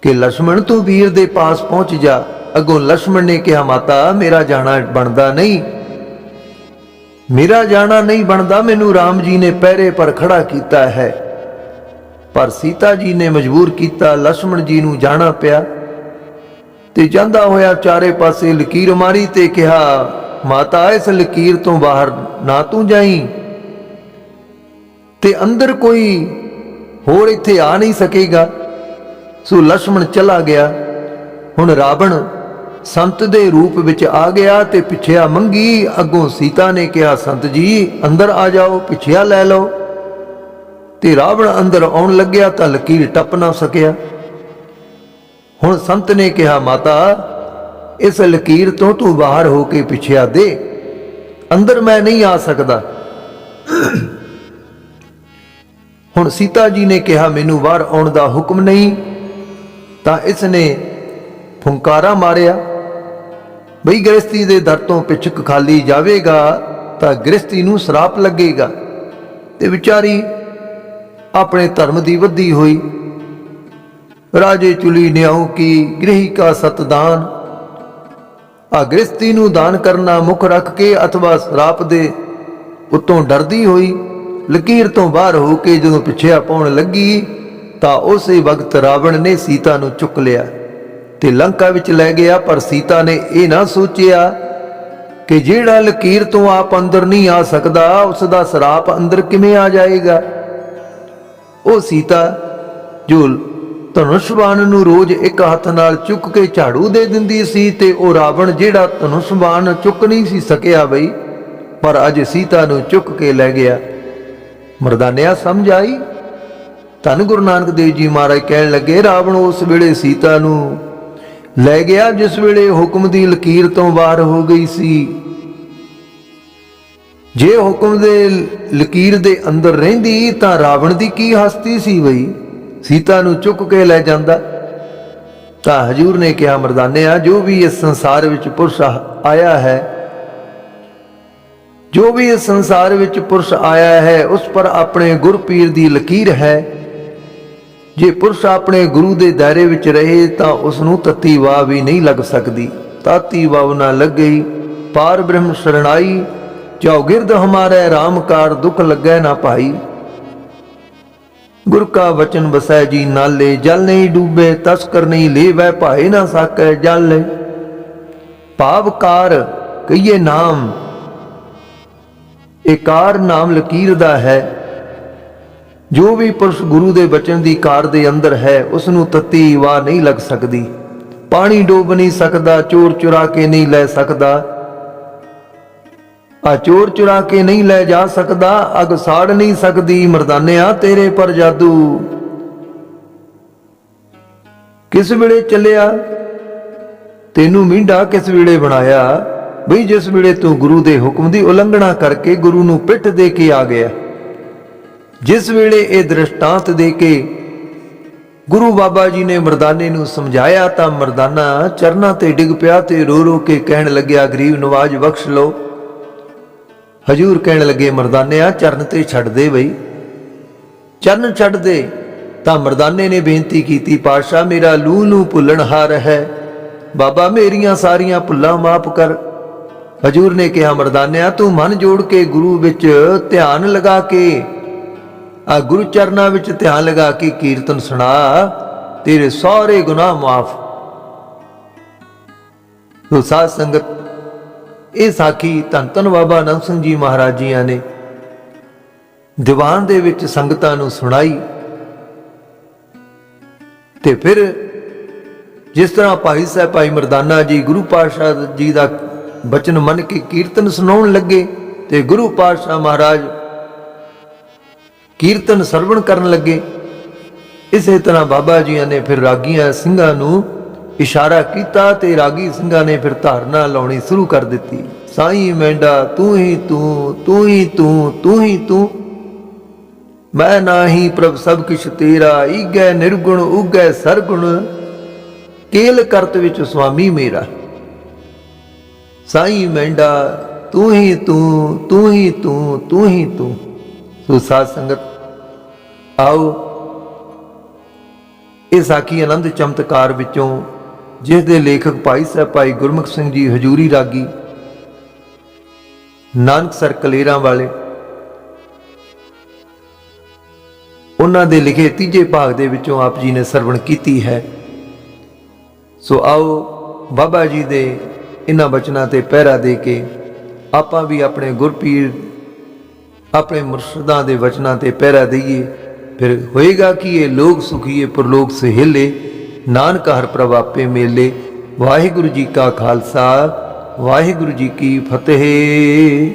Speaker 1: ਕਿ ਲక్ష్మణ ਤੂੰ ਵੀਰ ਦੇ ਪਾਸ ਪਹੁੰਚ ਜਾ। ਅਗੋਂ ਲక్ష్మణ ਨੇ ਕਿਹਾ, ਮਾਤਾ, ਮੇਰਾ ਜਾਣਾ ਬਣਦਾ ਨਹੀਂ। ਮੇਰਾ ਜਾਣਾ ਨਹੀਂ ਬਣਦਾ, ਮੈਨੂੰ ਰਾਮ ਜੀ ਨੇ ਪਹਿਰੇ ਪਰ ਖੜਾ ਕੀਤਾ ਹੈ। ਪਰ ਸੀਤਾ ਜੀ ਨੇ ਮਜਬੂਰ ਕੀਤਾ ਲక్ష్మణ ਜੀ ਨੂੰ ਜਾਣਾ ਪਿਆ। ਤੇ ਜਾਂਦਾ ਹੋਇਆ ਚਾਰੇ ਪਾਸੇ ਲਕੀਰ ਮਾਰੀ ਤੇ ਕਿਹਾ, ਮਾਤਾ, ਇਸ ਲਕੀਰ ਤੋਂ ਬਾਹਰ ਨਾ ਤੂੰ ਜਾਈ। ਤੇ ਅੰਦਰ ਕੋਈ ਹੋਰ ਇੱਥੇ ਆ ਨਹੀਂ ਸਕੇਗਾ। ਸੋ ਲక్ష్మణ ਚਲਾ ਗਿਆ। ਹੁਣ ਰਾਵਣ ਸੰਤ ਦੇ ਰੂਪ ਵਿੱਚ ਆ ਗਿਆ ਤੇ ਪਿੱਛਿਆ ਮੰਗੀ, ਅੱਗੋਂ ਸੀਤਾ ਨੇ ਕਿਹਾ, ਸੰਤ ਜੀ, ਅੰਦਰ ਆ ਜਾਓ, ਪਿੱਛਿਆ ਲੈ ਲਓ। ਤੇ ਰਾਵਣ ਅੰਦਰ ਆਉਣ ਲੱਗਿਆ ਤਾਂ ਲਕੀਰ ਟੱਪ ਨਾ ਸਕਿਆ। ਹੁਣ ਸੰਤ ਨੇ ਕਿਹਾ, ਮਾਤਾ, ਇਸ ਲਕੀਰ ਤੋਂ ਤੂੰ ਬਾਹਰ ਹੋ ਕੇ ਪਿੱਛਿਆ ਦੇ। ਅੰਦਰ ਮੈਂ ਨਹੀਂ ਆ ਸਕਦਾ। ਹੁਣ ਸੀਤਾ ਜੀ ਨੇ ਕਿਹਾ, ਮੈਨੂੰ ਬਾਹਰ ਆਉਣ ਦਾ ਹੁਕਮ ਨਹੀਂ। ਤਾਂ ਇਸ ਨੇ ਫੁੰਕਾਰਾ ਮਾਰਿਆ। ਬਈ ਗ੍ਰਸਤੀ ਦੇ ਦਰ ਤੋਂ ਪਿਛਕ ਖਾਲੀ ਜਾਵੇਗਾ, ਤਾਂ ਗ੍ਰਸਤੀ ਨੂੰ ਸਰਾਪ ਲੱਗੇਗਾ। ਤੇ ਵਿਚਾਰੀ ਆਪਣੇ ਧਰਮ ਦੀ ਵਧੀ ਹੋਈ। ਰਾਜੇ ਚੁਲੀ ਨਿਆਉ ਕੀ ਗ੍ਰਹੀ ਕਾ ਸਤਦਾਨ। ਆ ਗ੍ਰਸਤੀ ਨੂੰ ਦਾਨ ਕਰਨਾ ਮੁੱਖ ਰੱਖ ਕੇ ਅਥਵਾ ਸਰਾਪ ਦੇ ਉਤੋਂ ਡਰਦੀ ਹੋਈ, ਲਕੀਰ ਤੋਂ ਬਾਹਰ ਹੋ ਕੇ ਜਦੋਂ ਪਿੱਛੇ ਪਾਉਣ ਲੱਗੀ, ਤਾਂ ਉਸੇ ਵਕਤ ਰਾਵਣ ਨੇ ਸੀਤਾ ਨੂੰ ਚੁੱਕ ਲਿਆ। ਤੇ ਲੰਕਾ ਵਿੱਚ ਲੈ ਗਿਆ, ਪਰ ਸੀਤਾ ਨੇ ਇਹ ਨਾ ਸੋਚਿਆ ਕਿ ਜਿਹੜਾ ਲਕੀਰ ਤੋਂ ਆਪ ਅੰਦਰ ਨਹੀਂ ਆ ਸਕਦਾ ਉਸ ਦਾ ਸਰਾਪ ਅੰਦਰ ਕਿਵੇਂ ਆ ਜਾਏਗਾ? ਉਹ ਸੀਤਾ ਜੋ ਧਨੁਸ਼ਬਾਨ ਨੂੰ ਰੋਜ਼ ਇੱਕ ਹੱਥ ਨਾਲ ਚੁੱਕ ਕੇ ਝਾੜੂ ਦੇ ਦਿੰਦੀ ਸੀ ਤੇ ਉਹ ਰਾਵਣ ਜਿਹੜਾ ਧਨੁਸ਼ਬਾਨ ਚੁੱਕ ਨਹੀਂ ਸੀ ਸਕਿਆ ਬਈ, ਪਰ ਅੱਜ ਸੀਤਾ ਨੂੰ ਚੁੱਕ ਕੇ ਲੈ ਗਿਆ। ਮਰਦਾਨਿਆ, ਸਮਝ ਆਈ? ਧੰਨ ਗੁਰੂ ਨਾਨਕ ਦੇਵ ਜੀ ਮਹਾਰਾਜ ਕਹਿਣ ਲੱਗੇ, ਰਾਵਣ ਉਸ ਵੇਲੇ ਸੀਤਾ ਨੂੰ ਲੈ ਗਿਆ ਜਿਸ ਵੇਲੇ ਹੁਕਮ ਦੀ ਲਕੀਰ ਤੋਂ ਬਾਹਰ ਹੋ ਗਈ ਸੀ। ਜੇ ਹੁਕਮ ਦੇ ਲਕੀਰ ਦੇ ਅੰਦਰ ਰਹਿੰਦੀ, ਤਾਂ ਰਾਵਣ ਦੀ ਕੀ ਹਸਤੀ ਸੀ ਬਈ? ਸੀਤਾ ਨੂੰ ਚੁੱਕ ਕੇ ਲੈ ਜਾਂਦਾ। ਤਾਂ ਹਜੂਰ ਨੇ ਕਿਹਾ, ਮਰਦਾਨਿਆ, ਜੋ ਵੀ ਇਸ ਸੰਸਾਰ ਵਿੱਚ ਪੁਰਸ਼ ਆਇਆ ਹੈ, ਜੋ ਵੀ ਇਸ ਸੰਸਾਰ ਵਿੱਚ ਪੁਰਸ਼ ਆਇਆ ਹੈ, ਉਸ ਪਰ ਆਪਣੇ ਗੁਰਪੀਰ ਦੀ ਲਕੀਰ ਹੈ ਜੇ ਪੁਰਸ਼ ਆਪਣੇ ਗੁਰੂ ਦੇ ਦਾਇਰੇ ਵਿੱਚ ਰਹੇ ਤਾਂ ਉਸ ਨੂੰ ਤਤੀ ਵਾਹ ਵੀ ਨਹੀਂ ਲੱਗ ਸਕਦੀ। ਤਾਤੀ ਵਾਵ ਨਾ ਲੱਗਈ ਪਾਰ ਬ੍ਰਹਮ ਸ਼ਰਣਾਈ ਚੌਗਿਰਦ ਹਮਾਰੇ RAM ਕਾਰ ਦੁਖ ਲੱਗੈ ਨਾ ਭਾਈ। ਗੁਰ ਕਾ ਵਚਨ ਵਸੈ ਜੀ ਨਾਲੇ, ਜਲ ਨਹੀਂ ਡੂਬੇ ਤਸਕਰ ਨਹੀਂ ਲੇਵੈ, ਭਾਏ ਨਾ ਸਾਕੈ ਜਲ। ਭਾਵਕਾਰ ਕਹੀਏ ਨਾਮ ਇਕਾਰ ਨਾਮ ਲਕੀਰ ਦਾ ਹੈ। ਜੋ ਵੀ ਪੁਰਸ਼ ਗੁਰੂ ਦੇ ਬਚਨ ਦੀ ਕਾਰ ਦੇ ਅੰਦਰ ਹੈ ਉਸ ਨੂੰ ਤਤੀ ਵਾ ਨਹੀਂ ਲੱਗ ਸਕਦੀ। ਪਾਣੀ ਡੋਬ ਨਹੀਂ ਸਕਦਾ, ਚੋਰ ਚੁਰਾ ਕੇ ਨਹੀਂ ਲੈ ਸਕਦਾ। ਆ ਚੋਰ ਚੁਰਾ ਕੇ ਨਹੀਂ ਲੈ ਜਾ ਸਕਦਾ, ਅਗ ਸਾੜ ਨਹੀਂ ਸਕਦੀ, ਮਰਦਾਨਿਆ ਤੇਰੇ ਪਰ ਜਾਦੂ। ਕਿਸ ਵੇਲੇ ਚੱਲਿਆ? ਤੈਨੂੰ ਮੀਂਢਾ ਕਿਸ ਵੇਲੇ ਬਣਾਇਆ? ਬਈ ਜਿਸ ਵੇਲੇ ਤੂੰ ਗੁਰੂ ਦੇ ਹੁਕਮ ਦੀ ਉਲੰਘਣਾ ਕਰਕੇ ਗੁਰੂ ਨੂੰ ਪਿੱਠ ਦੇ ਕੇ ਆ ਗਿਆ। ਜਿਸ ਵੇਲੇ ਇਹ ਦ੍ਰਿਸ਼ਟਾਂਤ ਦੇ ਕੇ ਗੁਰੂ ਬਾਬਾ ਜੀ ਨੇ ਮਰਦਾਨੇ ਨੂੰ ਸਮਝਾਇਆ ਤਾਂ ਮਰਦਾਨਾ ਚਰਨਾਂ ਤੇ ਡਿੱਗ ਪਿਆ ਤੇ ਰੋ ਰੋ ਕੇ ਕਹਿਣ ਲੱਗਿਆ, ਗਰੀਬ ਨਵਾਜ, ਬਖਸ਼ ਲੋ ਹਜੂਰ ਕਹਿਣ ਲੱਗੇ, ਮਰਦਾਨਿਆ, ਚਰਨ ਤੇ ਛੱਡ ਦੇ ਬਈ। ਚਰਨ ਛੱਡ ਦੇ? ਤਾਂ ਮਰਦਾਨੇ ਨੇ ਬੇਨਤੀ ਕੀਤੀ, ਪਾਤਸ਼ਾਹ, ਮੇਰਾ ਲੂ ਨੂੰ ਭੁੱਲਣ ਹਾਰ ਹੈ। ਬਾਬਾ, ਮੇਰੀਆਂ ਸਾਰੀਆਂ ਭੁੱਲਾਂ ਮਾਫ ਕਰ। ਹਜੂਰ ਨੇ ਕਿਹਾ, ਮਰਦਾਨਿਆ, ਤੂੰ ਮਨ ਜੋੜ ਕੇ ਗੁਰੂ ਵਿੱਚ ਧਿਆਨ ਲਗਾ ਕੇ ਆ ਗੁਰੂ ਚਰਨਾਂ ਵਿੱਚ ਧਿਆਨ ਲਗਾ ਕੇ ਕੀਰਤਨ ਸੁਣਾ, ਤੇਰੇ ਸਾਰੇ ਗੁਨਾਹ ਮਾਫ। ਤੋ ਸਾਧ ਸੰਗਤ, ਇਹ ਸਾਖੀ ਧੰਨ ਧੰਨ ਬਾਬਾ ਅਨੰਦ ਸਿੰਘ ਜੀ ਮਹਾਰਾਜ ਜੀਆਂ ਨੇ ਦੀਵਾਨ ਦੇ ਵਿੱਚ ਸੰਗਤਾਂ ਨੂੰ ਸੁਣਾਈ ਤੇ ਫਿਰ ਜਿਸ ਤਰ੍ਹਾਂ ਭਾਈ ਸਾਹਿਬ, ਭਾਈ ਮਰਦਾਨਾ ਜੀ, ਗੁਰੂ ਪਾਤਸ਼ਾਹ ਜੀ ਦਾ ਬਚਨ ਮੰਨ ਕੇ ਕੀਰਤਨ ਸੁਣਾਉਣ ਲੱਗੇ ਤੇ ਗੁਰੂ ਪਾਤਸ਼ਾਹ ਮਹਾਰਾਜ ਕੀਰਤਨ ਸਰਵਣ ਕਰਨ ਲੱਗੇ। ਇਸੇ ਤਰ੍ਹਾਂ ਬਾਬਾ ਜੀਆਂ ਨੇ ਫਿਰ ਰਾਗੀਆਂ ਸਿੰਘਾਂ ਨੂੰ ਇਸ਼ਾਰਾ ਕੀਤਾ ਤੇ ਰਾਗੀ ਸਿੰਘਾਂ ਨੇ ਫਿਰ ਧਾਰਨਾ ਲਾਉਣੀ ਸ਼ੁਰੂ ਕਰ ਦਿੱਤੀ। ਸਾਈ ਮੈਂਡਾ, ਤੂੰ ਹੀ ਤੂੰ ਤੂੰ ਹੀ ਤੂੰ ਤੂੰ ਹੀ ਤੂੰ। ਮੈਂ ਨਾਹੀ ਪ੍ਰਭ ਸਭ ਕਿਛ ਤੇਰਾ, ਈਗੈ ਨਿਰਗੁਣ, ਉਗੈ ਸਰਗੁਣ। ਕੇਲ ਕਰਤ ਵਿੱਚ ਸੁਆਮੀ ਮੇਰਾ। ਸਾਈ ਮੈਂਡਾ, ਤੂੰ ਹੀ ਤੂੰ ਤੂੰ ਹੀ ਤੂੰ ਤੂੰ ਹੀ ਤੂੰ। ਸੋ ਸਾਧ ਸੰਗਤ, ਆਓ। ਇਹ ਸਾਖੀ ਆਨੰਦ ਚਮਤਕਾਰ ਵਿੱਚੋਂ ਜਿਸ ਦੇ ਲੇਖਕ ਭਾਈ ਸਾਹਿਬ ਭਾਈ ਗੁਰਮੁਖ ਸਿੰਘ ਜੀ ਹਜੂਰੀ ਰਾਗੀ, ਨਾਨਕ ਸਰ ਕਲੇਰਾਂ ਵਾਲੇ, ਉਹਨਾਂ ਦੇ ਲਿਖੇ ਤੀਜੇ ਭਾਗ ਦੇ ਵਿੱਚੋਂ ਆਪ ਜੀ ਨੇ ਸਰਵਣ ਕੀਤੀ ਹੈ। ਸੋ ਆਓ, ਬਾਬਾ ਜੀ ਦੇ ਇਹਨਾਂ ਬਚਨਾਂ ਤੇ ਪਹਿਰਾ ਦੇ ਕੇ ਆਪਾਂ ਵੀ ਆਪਣੇ ਗੁਰਪੀਰ ਆਪਣੇ ਮੁਰਸ਼ਿਦਾਂ ਦੇ ਵਚਨਾਂ ਤੇ ਪਹਿਰਾ ਦਈਏ। ਫਿਰ ਹੋਏਗਾ ਕਿ ਇਹ ਲੋਕ ਸੁਖੀਏ ਪਰਲੋਕ ਸਹਿਲੇ? ਨਾਨਕ ਹਰ ਪ੍ਰਵਾਪੇ ਮੇਲੇ। ਵਾਹਿਗੁਰੂ ਜੀ ਕਾ ਖਾਲਸਾ, ਵਾਹਿਗੁਰੂ ਜੀ ਕੀ ਫਤਿਹ।